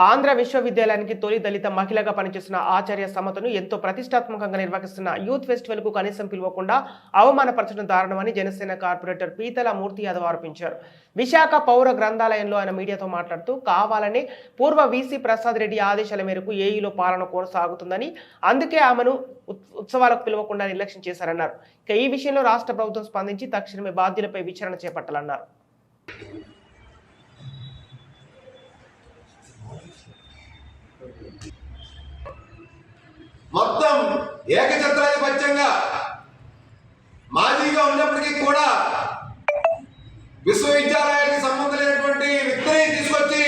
ఆంధ్ర విశ్వవిద్యాలయానికి తొలి దళిత మహిళగా పనిచేస్తున్న ఆచార్య సమతను ఎంతో ప్రతిష్టాత్మకంగా నిర్వహిస్తున్న యూత్ ఫెస్టివల్కు కనీసం పిలవకుండా అవమానపరచడం దారుణమని జనసేన కార్పొరేటర్ పీతల మూర్తి యాదవ్ ఆరోపించారు. విశాఖ పౌర గ్రంథాలయంలో ఆయన మీడియాతో మాట్లాడుతూ కావాలని పూర్వ వీసీ ప్రసాద్ రెడ్డి ఆదేశాల మేరకు ఏఈలో పాలన కొనసాగుతుందని అందుకే ఆమెను ఉత్- ఉత్సవాలకు పిలవకుండా నిర్లక్ష్యం చేశారన్నారు. ఇక ఈ విషయంలో రాష్ట్ర ప్రభుత్వం స్పందించి తక్షణమే బాధ్యులపై విచారణ చేపట్టాలన్నారు. ఏకఛత్రాధిపత్యంగా మాజీగా ఉన్నప్పటికీ కూడా విశ్వవిద్యాలయానికి సంబంధం లేనటువంటి వ్యక్తిని తీసుకొచ్చి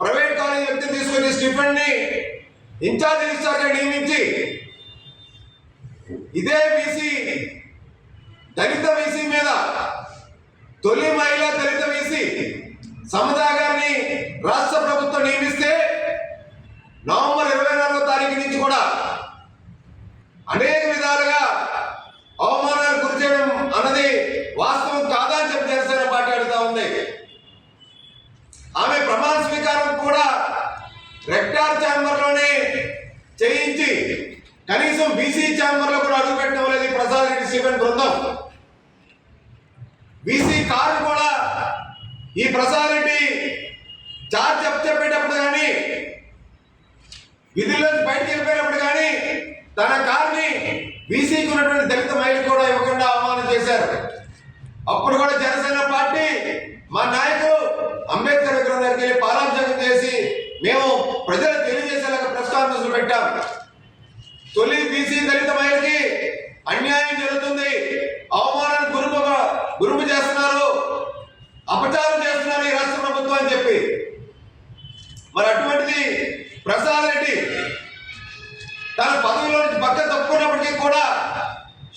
ప్రైవేట్ కాలేజీ వ్యక్తిని తీసుకొచ్చి స్టిఫెన్ని ఇన్ఛార్జ్ రిజిస్టార్గా నియమించి ఇదే బీసీ దళిత బీసీ మీద తొలి మహిళ దళిత బీసీ సమదా గారిని రాష్ట్ర ప్రభుత్వం నియమిస్తే ఛాంబర్లోనే చేయించి కనీసం బీసీ ఛాంబర్లో కూడా అడుగు పెట్టడం లేదు ప్రసాద్ రెడ్డి స్టీఫెన్ బృందం. బీసీ కారు కూడా ఈ ప్రసాద్ రెడ్డి చార్జ్ చెప్పేటప్పుడు కానీ విధుల్లోంచి బయటకు వెళ్ళిపోయినప్పుడు కానీ తన కార్ని బీసీకి ఉన్నటువంటి దళిత మహిళ కూడా ఇవ్వకుండా అవమానం చేశారు. అప్పుడు కూడా పెట్టాం. తొలి బీసీ దళిత మహిళకి అన్యాయం జరుగుతుంది. అవమానాన్ని గురుపు గురుపు చేస్తున్నారు. అపచారం చేస్తున్నారు ఈ రాష్ట్ర ప్రభుత్వం అని చెప్పి. మరి అటువంటిది ప్రసాద్ రెడ్డి తన పదవిలో నుంచి పక్క తప్పుకున్నప్పటికీ కూడా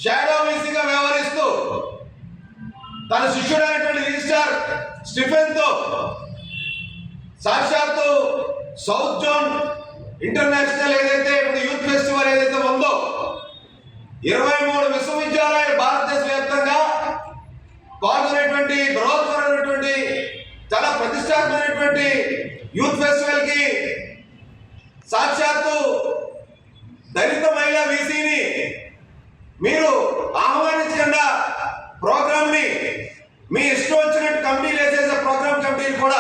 షాడో వీసీగా వ్యవహరిస్తూ తన శిష్యుడైనటువంటి రిజిస్టార్ స్టిఫెన్తో సాక్షాత్తు సౌత్ జోన్ ఇంటర్నేషనల్ ఏదైతే ఇప్పుడు యూత్ ఫెస్టివల్ ఏదైతే ఉందో ఇరవై మూడు విశ్వవిద్యాలయాలు భారతదేశ వ్యాప్తంగా పాల్గొనేటువంటి బృహత్వరైనటువంటి చాలా ప్రతిష్టాత్మకమైనటువంటి యూత్ ఫెస్టివల్కి సాక్షాత్తు దళిత మహిళా వీసీని మీరు ఆహ్వానించకుండా ప్రోగ్రామ్ని మీ ఇష్టం వచ్చినట్టు కమిటీలు వేసేసే ప్రోగ్రామ్ కమిటీలు కూడా